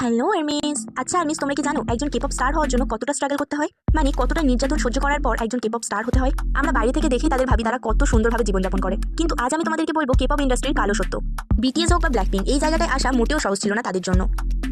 Hello aims. আচ্ছা armies তোমরা কি জানো একজন কেপপ স্টার হওয়ার জন্য কতটা স্ট্রাগল করতে হয়? মানে কতটা নির্যাতন সহ্য করার পর একজন কেপপ স্টার হতে হয়? আমরা বাইরে থেকে দেখি তাদের ভাবি তারা কত সুন্দরভাবে জীবনযাপন করে। কিন্তু আজ আমি তোমাদেরকে বলব কেপপ ইন্ডাস্ট্রির কালো সত্য। বিটিএস হোক বা ব্ল্যাকপিঙ্ক এই জায়গাটায় আসা মোটেও সহজ ছিল না তাদের জন্য।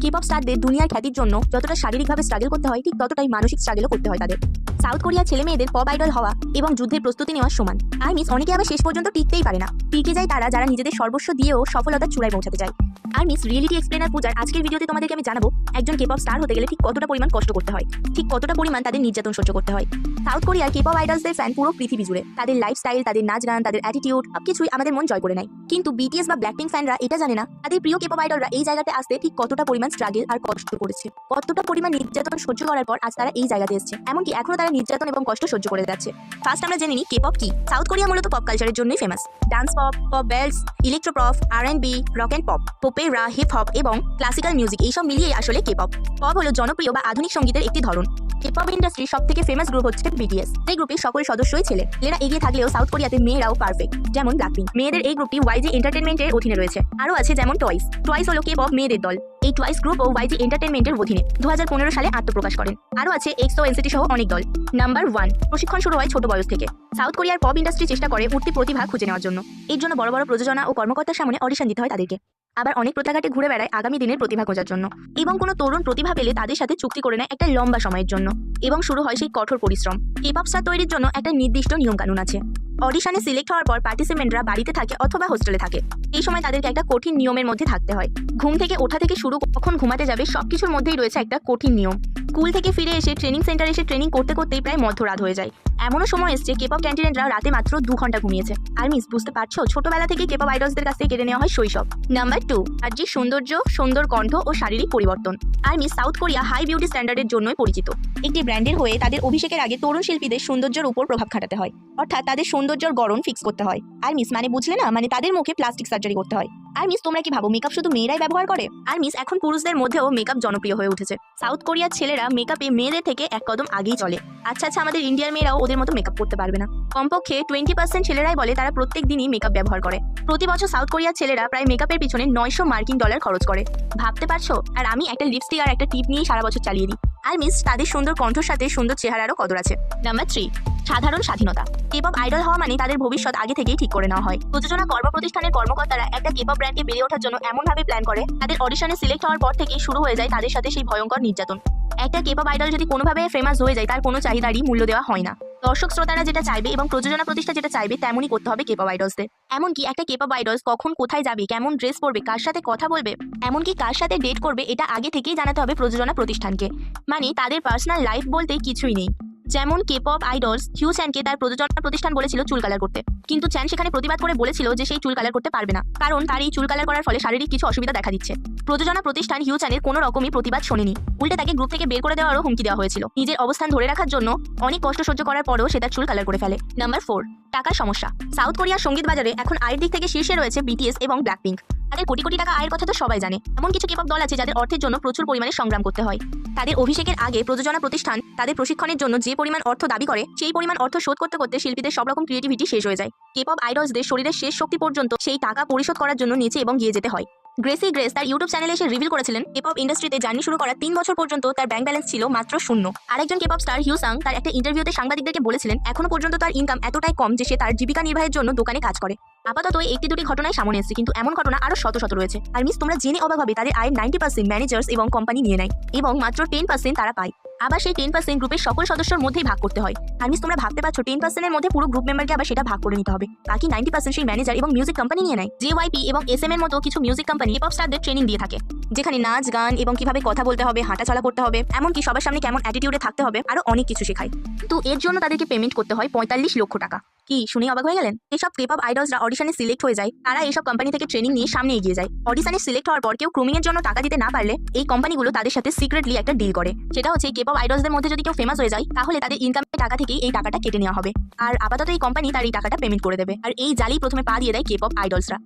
কেপপ স্টারদের দুনিয়ার খ্যাতির জন্য যতটা শারীরিকভাবে স্ট্রাগল করতে হয়, ঠিক ততটাই মানসিক স্ট্রাগলও করতে হয় তাদের। সাউথ কোরিয়ার ছেলে মেয়েদের পপ আইডল হওয়া এবং যুদ্ধের প্রস্তুতি নেওয়ার সমান। আর মিস অনেকে আবার শেষ পর্যন্ত টিকতেই পারে না। টিকে যায় তারা যারা নিজেদের সর্বস্ব দিয়েও সফলতার চূড়ায় পৌঁছাতে চায়। আর মিস রিয়েলিটি এক্সপ্লেনার পূজার আজকের ভিডিওতে তোমাদেরকে আমি জানাব একজন কেপপ স্টার হতে গেলে ঠিক কতটা পরিমাণ কষ্ট করতে হয়? ঠিক কতটা পরিমাণ তাদের নির্যাতন সহ্য করতে হয়? সাউথ কোরিয়ার কেপপ আইডলসদের ফ্যান পুরো পৃথিবী জুড়ে। তাদের লাইফস্টাইল তাদের নাচ গান, তাদের অ্যাটিটিউড সবকিছুই আমাদের মন জয় করে নেয়। কিন্তু বিটিএস বা ব্ল্যাকপিঙ্ক ফ্যানরা এটা জানে না, তাদের প্রিয় কেপপ আইডলরা এই জায়গাতে আসতে ঠিক কতটা পরিমাণ স্ট্রাগল আর কষ্ট করেছে। কতটা পরিমাণ নির্যাতন সহ্য করার পর আজ তারা এই জায়গাতে এসেছে। এমনকি এখনও তারা নির্যাতন এবং কষ্ট সহ্য করে যাচ্ছে। ফার্স্ট আমরা জেনে নিই কেপপ কি। সাউথ কোরিয়া মূলত পপ কালচারের জন্যই famous dance pop pop bells electropop R and B rock and pop popera hip hop এবং ক্লাসিক্যাল মিউজিক এইসব মিলিয়েই আসলে কেপপ পপ হলো জনপ্রিয় বা আধুনিক সঙ্গীতের একটি ধরন। হিপহপ ইন্ডাস্ট্রির সব থেকে ফেমাস গ্রুপ হচ্ছে বিটিএস এই গ্রুপের সকল সদস্যই ছেলে। ছেলেরা এগিয়ে থাকলেও সাউথ কোরিয়াতে মেয়েরাও পারফেক্ট যেমন ব্ল্যাকপিঙ্ক মেয়েদের এই গ্রুপটি ওয়াইজি এন্টারটেনমেন্টের অধীনে রয়েছে। আরও আছে যেমন টয়েস টয়েস হলো কেপপ মেয়েদের দল। এই টয়েস গ্রুপ ও ওয়াইজি এন্টারটেনমেন্টের অধীনে। দু হাজার পনেরো সালে আত্মপ্রকাশ করেন। আরও আছে এক্সো এনসিটি সহ অনেক দল। নাম্বার ওয়ান প্রশিক্ষণ শুরু হয় ছোট বয়স থেকে। সাউথ কোরিয়ার পপ ইন্ডাস্ট্রি চেষ্টা করে উঠতি প্রতিভা খুঁজে নেওয়ার জন্য। এর জন্য বড় বড় প্রযোজনা ও কর্মকর্তার সামনে অডিশন দিতে হয় তাদেরকে। আবার অনেক প্রত্যাঘাটে ঘুরে বেড়ায় আগামী দিনের প্রতিভা খোঁজার জন্য। এবং কোনো তরুণ প্রতিভা পেলে তাদের সাথে চুক্তি করে নেয় একটা লম্বা সময়ের জন্য। এবং শুরু হয় সেই কঠোর পরিশ্রম। কেপপ স্টার তৈরির জন্য একটা নির্দিষ্ট নিয়মকানুন আছে। অডিশনে সিলেক্ট হওয়ার পর পার্টিসিপেন্টরা বাড়িতে থাকে অথবা হোস্টেলে থাকে। এই সময় তাদেরকে একটা কঠিন নিয়মের মধ্যে থাকতে হয়। ঘুম থেকে ওঠা থেকে শুরু কখন ঘুমাতে যাবে সবকিছুর মধ্যেই রয়েছে একটা কঠিন নিয়ম। স্কুল থেকে ফিরে এসে ট্রেনিং সেন্টারে এসে ট্রেনিং করতে করতেই প্রায় মধ্যরাত হয়ে যায়। এমনও সময় এসছে কেপপ ক্যান্টিনেটরা রাতে মাত্র দু ঘণ্টা ঘুমিয়েছে। আর মিস বুঝতে পারছ? ছোটবেলা থেকে কেপা আইডলসদের কাছ থেকে কেড়ে নেওয়া হয় শৈশব। নাম্বার টু আর যে সৌন্দর্য, সুন্দর কণ্ঠ ও শারীরিক পরিবর্তন। আর miss South Korea high beauty স্ট্যান্ডার্ডের জন্যই পরিচিত। একটি ব্র্যান্ডের হয়ে তাদের অভিষেকের আগে তরুণ শিল্পীদের সৌন্দর্যের উপর প্রভাব খাটাতে হয়। অর্থাৎ তাদের সৌন্দর্যর গড়ন ফিক্স করতে হয়। আর মিস মানে বুঝলে না? মানে তাদের মুখে প্লাস্টিক সার্জারি করতে হয়। আর মিস তোমরা কি ভাবো মেকআপ শুধু মেয়েরাই ব্যবহার করে? আর মিস এখন পুরুষদের মধ্যেও মেকআপ জনপ্রিয় হয়ে উঠেছে। সাউথ কোরিয়ার ছেলেরা মেকআপে মেয়েদের থেকে এক কদম আগেই চলে। আচ্ছা আচ্ছা আমাদের ইন্ডিয়ার মেয়েরাও ওদের মতো মেকআপ করতে পারবে না। কমপক্ষে টোয়েন্টি পার্সেন্ট ছেলেরাই বলে তারা প্রত্যেক দিনই মেকআপ ব্যবহার করে। প্রতি বছর সাউথ কোরিয়ার ছেলেরা প্রায় মেকআপের পিছনে নয়শো মার্কিন ডলার খরচ করে। ভাবতে পারছ? আর আমি একটা লিপস্টিক আর একটা টিপ নিয়ে সারা বছর চালিয়ে দিই। আর মিস তাদের সুন্দর কণ্ঠর সাথে সুন্দর চেহারারও কদর আছে। নাম্বার থ্রি সাধারণ স্বাধীনতা। কেপপ আইডল হওয়া মানে তাদের ভবিষ্যৎ আগে থেকেই ঠিক করে নেওয়া হয়। প্রযোজনা কর্ম প্রতিষ্ঠানের কর্মকর্তারা একটা কেপপ ব্র্যান্ডকে বেড়ে ওঠার জন্য এমনভাবে প্ল্যান করে, তাদের অডিশনে সিলেক্ট হওয়ার পর থেকেই শুরু হয়ে যায় তাদের সাথে সেই ভয়ঙ্কর নির্যাতন। একটা কেপপ আইডল যদি কোনোভাবে ফেমাস হয়ে যায়, তার কোনো চাহিদারই মূল্য দেওয়া হয় না। দর্শক শ্রোতারা যেটা চাইবে এবং প্রযোজনা প্রতিষ্ঠা যেটা চাইবে তেমনই করতে হবে কেপা আইডলসদের এমনকি একটা কেপা আইডলস কখন কোথায় যাবে, কেমন ড্রেস পরবে, কার সাথে কথা বলবে, এমনকি কার সাথে ডেট করবে, এটা আগে থেকেই জানাতে হবে প্রযোজনা প্রতিষ্ঠানকে। মানে তাদের পার্সোনাল লাইফ বলতে কিছুই নেই। যেমন কেপপ আইডলস হিউ চ্যানকে তার প্রযোজনা প্রতিষ্ঠান বলেছিল চুল কালার করতে। কিন্তু চ্যান সেখানে প্রতিবাদ করে বলেছিল যে সেই চুল কালার করতে পারবে না। কারণ তার এই চুল কালার করার ফলে শারীরিক কিছু অসুবিধা দেখা দিচ্ছে। প্রযোজনা প্রতিষ্ঠান হিউ চ্যানের কোনো রকমই প্রতিবাদ শোনেনি। উল্টে তাকে গ্রুপ থেকে বের করে দেওয়ারও হুমকি দেওয়া হয়েছিল। নিজের অবস্থান ধরে রাখার জন্য অনেক কষ্ট সহ্য করার পরেও সে তার চুল কালার করে ফেলে। নাম্বার ফোর টাকার সমস্যা। সাউথ কোরিয়ার সংগীত বাজারে এখন আয়ের দিক থেকে শীর্ষে রয়েছে বিটিএস এবং ব্ল্যাকপিঙ্ক তাদের কোটি কোটি টাকা আয়ের কথা তো সবাই জানে। এমন কিছু কেপক দল আছে যাদের অর্থের জন্য প্রচুর পরিমাণে সংগ্রাম করতে হয়। তাদের অভিষেকের আগে প্রযোজনা প্রতিষ্ঠান তাদের প্রশিক্ষণের জন্য যে পরিমাণ অর্থ দাবি করে, সেই পরিমাণ অর্থ শোধ করতে করতে শিল্পীদের সব রকম ক্রিয়েটিভিটি শেষ হয়ে যায়। কেপপ আইডলসদের শরীরের শেষ শক্তি পর্যন্ত সেই টাকা পরিশোধ করার জন্য নিচে এবং গিয়ে যেতে হয়। গ্রেসি গ্রেস তার ইউটিউব চ্যানেলে এসে রিভিল করেছিলেন কেপপ ইন্ডাস্ট্রিতে জার্নি শুরু করার তিন বছর পর্যন্ত তার ব্যাংক ব্যালেন্স ছিল মাত্র শূন্য। আরেকজন কেপপ স্টার হিউসাং তার একটা ইন্টারভিউতে সাংবাদিকদেরকে বলেছিলেন, এখনও পর্যন্ত তার ইনকাম এতটাই কম যে সে তার জীবিকা নির্বাহের জন্য দোকানে কাজ করে। আপাতত একটি দুটি ঘটনায় সামনে এসেছে, কিন্তু এমন ঘটনা আরও শত শত রয়েছে। আর মিস তোমরা জেনে অবাক হবে, তাদের আয়ের নাইনটি পার্সেন্ট ম্যানেজার্স এবং কোম্পানি নিয়ে নেয়, এবং মাত্র টেন পার্সেন্ট তারা পায়। আবার সেই টেন পার্সেন্ট গ্রুপের সকল সদস্যের মধ্যেই ভাগ করতে হয়। আর মিস তোমরা ভাবতে পারছ টেন পার্সেন্টের মধ্যে পুরো গ্রুপ মেম্বারকে আবার সেটা ভাগ করে নিতে হবে। বাকি নাইনটি পার্সেন্ট সেই ম্যানেজার এবং মিউজিক কোম্পানি নিয়ে নেয়। জে জেওয়াইপি এবং এস এম এর মতো কিছু মিউজিক কোম্পানি হিপ স্টারদের ট্রেনিং দিয়ে থাকে। যেখানে নাচ, গান এবং কীভাবে কথা বলতে হবে, হাঁটাচলা করতে হবে, এমনকি সবার সামনে কেমন অ্যাটিটিউডে থাকতে হবে, আরও অনেক কিছু শেখায়। তো এর জন্য তাদেরকে পেমেন্ট করতে হয় পঁয়তাল্লিশ লক্ষ টাকা। কি শুনে অবাক হয়ে গেলেন? এসব কেপপ আইডলসরা অডিশনে সিলেক্ট হয়ে যায়। তারা এসব কোম্পানি থেকে ট্রেনিং নিয়ে সামনে এগিয়ে যায়। অডিশনে সিলেক্ট হওয়ার পর কেউ ক্রুমিং এর জন্য টাকা দিতে না পারলে এই কোম্পানিগুলো তাদের সাথে সিক্রেটলি একটা ডিল করে। সেটা হচ্ছে কেপপ আইডলসদের মধ্যে যদি কেউ ফেমাস হয়ে যায়, তাহলে তাদের ইনকামের টাকা থেকেই এই টাকাটা কেটে নেওয়া হবে। আর আপাতত এই কোম্পানি তার এই টাকাটা পেমেন্ট করে দেবে। আর এই জালি প্রথমে পা দিয়ে দেয় কেপপ আইডলসরা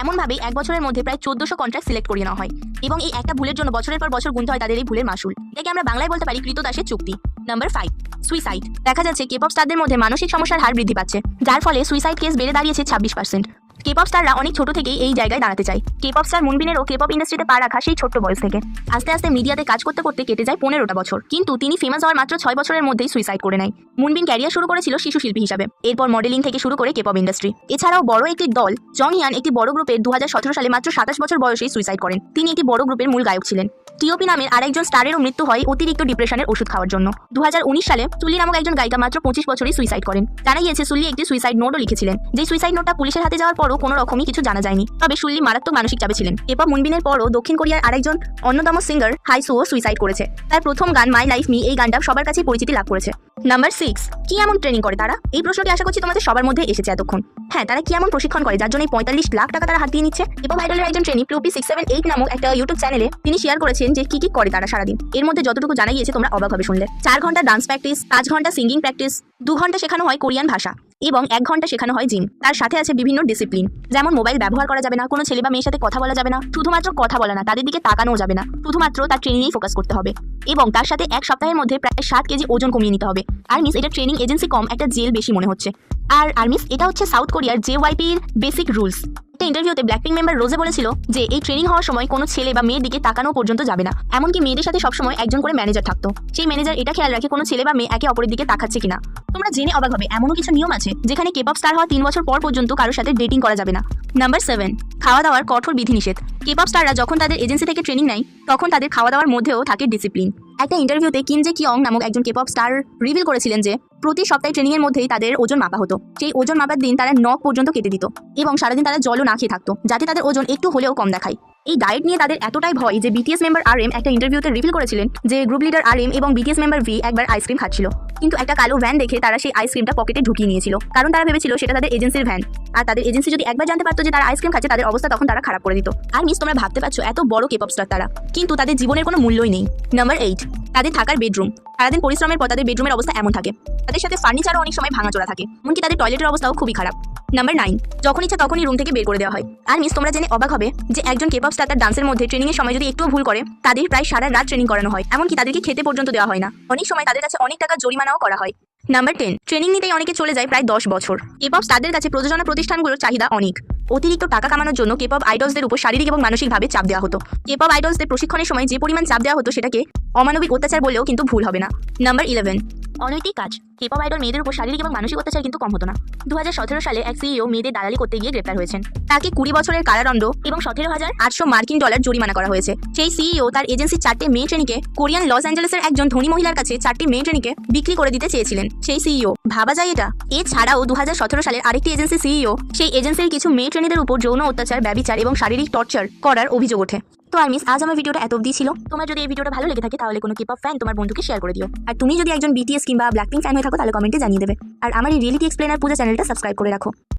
এমনভাবেই এক বছরের মধ্যে প্রায় চোদ্দশো কন্ট্রাক্ট সিলেক্ট করে নেওয়া হয় এবং এই একটা ভুলের জন্য বছরের পর বছর গুনতে হয় তাদের এই ভুলের মাসুল। এটাকে আমরা বাংলায় বলতে পারি কৃতদাসের চুক্তি। নাম্বার ফাইভ সুইসাইড দেখা যাচ্ছে কেপ অফ স্টারদের মধ্যে মানসিক সমস্যার হার বৃদ্ধি পাচ্ছে, যার ফলে সুইসাইড কেস বেড়ে দাঁড়িয়েছে ছাব্বিশ পার্সেন্ট কেপপ স্টাররা অনেক ছোট থেকেই এই জায়গায় দাঁড়াতে চায়। কেপপ স্টার মুনবিনেরও কেপপ ইন্ডাস্ট্রিতে পা রাখা সেই ছোট্ট বয়স থেকে। আস্তে আস্তে মিডিয়াতে কাজ করতে করতে কেটে যায় পনেরোটা বছর। কিন্তু তিনি ফেমাস হওয়ার মাত্র ছয় বছরের মধ্যেই সুইসাইড করে নেয়। মুনবিন ক্যারিয়ার শুরু করেছিল শিশু শিল্পী হিসাবে। এরপর মডেলিং থেকে শুরু করে কেপপ ইন্ডাস্ট্রি এছাড়াও বড় একটি দল জং ইয়ান একটি বড় গ্রুপের দু হাজার সতেরো সালে মাত্র সাতাশ বছর বয়সেই সুইসাইড করেন। তিনি একটি বড় গ্রুপের মূল গায়ক ছিলেন। টিওপি নামের আরেকজন স্টারেরও মৃত্যু হয় অতিরিক্ত ডিপ্রেশনের ওষুধ খাওয়ার জন্য। দু হাজার উনিশ সালে সুলি নামক একজন গায়িকা মাত্র পঁচিশ বছরই সুইসাইড করেন। জানা গিয়েছে সুলি একটি সুইসাইড নোটও লিখেছিলেন। যে সুইসাইড নোটটা পুলিশের হাতে যাওয়ার পরও কোনো রকমই কিছু জানা যায়নি। তবে সুল্লি মারাত্মক মানসিক চাপে ছিলেন। এরপর মুনবিনের পরও দক্ষিণ কোরিয়ার আরেকজন অন্যতম সিঙ্গার হাইসুও সুইসাইড করেছে। তার প্রথম গান মাই লাইফ মি, এই গানটা সবার কাছেই পরিচিতি লাভ করেছে। নাম্বার সিক্স, কি এমন ট্রেনিং করে তারা? এই প্রশ্নটি আশা করছি তোমাদের সবার মধ্যে এসেছে এতক্ষণ। হ্যাঁ তারা কি এমন প্রশিক্ষণ করে, যার জন্য পঁয়তাল্লিশ লাখ টাকা তারা হাত দিয়ে নিচ্ছে? এবং আইডলের একজন ট্রেনিং প্লুপি সিক্স সেভেন এইট নামক একটা ইউটিউব চ্যানেলে তিনি শেয়ার করেছেন যে, কি কি করে তারা সারাদিন? এর মধ্যে যতটুকু জানা গিয়েছে, তোমরা অবাক হবে শুনলে। চার ঘণ্টা ডান্স প্র্যাকটিস পাঁচ ঘণ্টা সিঙ্গিং প্র্যাকটিস দু ঘণ্টা শেখানো হয় কোরিয়ান ভাষা। এবং এক ঘণ্টা শেখানো হয় জিম। তার সাথে আছে বিভিন্ন ডিসিপ্লিন। যেমন মোবাইল ব্যবহার করা যাবে না, কোনো ছেলে বা মেয়ের সাথে কথা বলা যাবে না, শুধুমাত্র কথা বলা না, তাদের দিকে তাকানো যাবে না। শুধুমাত্র তার ট্রেনিংয়েই ফোকাস করতে হবে। এবং তার সাথে এক সপ্তাহের মধ্যে প্রায় সাত কেজি ওজন কমিয়ে নিতে হবে। আর মিস, এটা ট্রেনিং এজেন্সি কম, একটা জেল বেশি মনে হচ্ছে। আর আর মিস, এটা হচ্ছে সাউথ কোরিয়ার জে ওয়াইপির বেসিক রুলস একটা ইন্টারভিউতে ব্ল্যাকপিং মেম্বার রোজে বলেছিল যে, এই ট্রেনিং হওয়ার সময় কোনো ছেলে বা মেয়ের দিকে তাকানো পর্যন্ত যাবে না। এমনকি মেয়েদের সাথে সবসময় একজন করে ম্যানেজার থাকতো। সেই ম্যানেজার এটা খেয়াল রাখে কোনো ছেলে বা মেয়ে একে অপরের দিকে তাকাচ্ছে কিনা। তোমরা জেনে অবাক হবে, এমনও কিছু নিয়ম আছে যেখানে কেপপ স্টার হওয়া তিন বছর পর পর্যন্ত কারোর সাথে ডেটিং করা যাবে না। নাম্বার সেভেন খাওয়া দাওয়ার কঠোর বিধিনিষেধ। কেপপ স্টাররা যখন তাদের এজেন্সি থেকে ট্রেনিং নেয়, তখন তাদের খাওয়া দাওয়ার মধ্যেও থাকে ডিসিপ্লিন একটা ইন্টারভিউতে কিনজে কিয়ং নামক একজন কেপপ স্টার রিভিল করেছিলেন যে, প্রতি সপ্তাহে ট্রেনিং এর মধ্যেই তাদের ওজন মাপা হতো। সেই ওজন মাপার দিন তারা নখ পর্যন্ত কেটে দিত এবং সারাদিন তারা জলও না খেয়ে থাকতো, যাতে তাদের ওজন একটু হলেও কম দেখায়। এই ডায়েট নিয়ে তাদের এতটাই ভয় যে বিটিএস মেম্বার আর এম একটা ইন্টারভিউতে রিভিল করেছিলেন যে গ্রুপ লিডার আর এম এবং বিটিএস মেম্বার ভি একবার আইসক্রিম খাচ্ছিল। কিন্তু একটা কালো ভ্যান দেখে তারা সেই আইসক্রিমটা পকেটে ঢুকিয়ে নিয়েছিল। কারণ তারা ভেবেছিল সেটা তাদের এজেন্সির ভ্যান আর তাদের এজেন্সি যদি একবার জানতে পারতো যে তারা আইসক্রিম খাচ্ছে, তাদের অবস্থা তখন তারা খারাপ করে দিত। আর মিস তোমরা ভাবতে পারছ, এত বড় কেপ স্টার তারা। কিন্তু তাদের জীবনের কোনো মূল্যই নেই। নাম্বার এইট তাদের থাকার বেডরুম সারাদিন পরিশ্রমের পর তাদের বেডরুমের অবস্থা এমন থাকে। তাদের সাথে ফার্নিচারও অনেক সময় ভাঙাচোরা থাকে। এমনকি তাদের টয়লেটের অবস্থাও খুবই খারাপ। নাম্বার নাইন যখন ইচ্ছা তখনই রুম থেকে বের করে দেওয়া হয়। আর মিস তোমরা জেনে অবাক হবে যে একজন কেপপ স্টার তার ডান্সের মধ্যে ট্রেনিং এর সময় যদি একটু ভুল করে, তাদের প্রায় সারা রাত ট্রেনিং করানো হয়। এমনকি তাদেরকে খেতে পর্যন্ত দেওয়া হয় না। অনেক সময় তাদের কাছে অনেক টাকা জরিমানাও করা হয়। নাম্বার টেন ট্রেনিং নিতেই অনেকে চলে যায় প্রায় দশ বছর। কেপপ তাদের কাছে প্রযোজনা প্রতিষ্ঠানগুলোর চাহিদা অনেক। অতিরিক্ত টাকা কামানোর জন্য কেপপ আইডলসদের উপর শারীরিক এবং মানসিকভাবে চাপ দেওয়া হতো। কেপপ আইডলসদের প্রশিক্ষণের সময় যে পরিমাণ চাপ দেওয়া হতো সেটাকে অমানবিক অত্যাচার বললেও কিন্তু ভুল হবে না। নাম্বার ইলেভেন অনৈতিক কাজ। কেপপ আইডল মেয়েদের উপর শারীরিক এবং মানসিক অত্যাচার কিন্তু কম হতো না। দু হাজার সতেরো সালে এক সিইও মেয়েদের দালালি করতে গিয়ে গ্রেপ্তার হয়েছেন। তাকে কুড়ি বছরের কারাদণ্ড এবং সতেরো হাজার আটশো মার্কিন ডলার জরিমানা করা হয়েছে। সেই সিইও তার এজেন্সির চারটে মেয়ে ট্রেনিকে কোরিয়ান লস অ্যাঞ্জেলেসের একজন ধনী মহিলার কাছে চারটি মেয়ে ট্রেনিকে বিক্রি করে দিতে চেয়েছিলেন। সেই সিইও ভাবা যায় এটা? এছাড়াও দু হাজার সতেরো সালের আরেকটি এজেন্সি সিইও সেই এজেন্সির কিছু মেয়ে ট্রেনিদের উপর যৌন অত্যাচার, ব্যবিচার এবং শারীরিক টর্চার করার অভিযোগ ওঠে। তো আর মিস, আজ আমার ভিডিওটা এত অবধি ছিল। তোমার যদি এই ভিডিওটা ভালো লেগে থাকে, তাহলে কোনো কিপ ফ্যান তোমার বন্ধুকে শেয়ার করে দিও। আর তুমি যদি একজন বিটিএস কিংবা ব্ল্যাকপিং ফ্যান হয়ে থাকো, তাহলে কমেন্টে জানিয়ে দেবে। আর আমার এই রিয়েলিটি এক্সপ্লেনার পূজা চ্যানেলটা সাবস্ক্রাইব করে রাখো।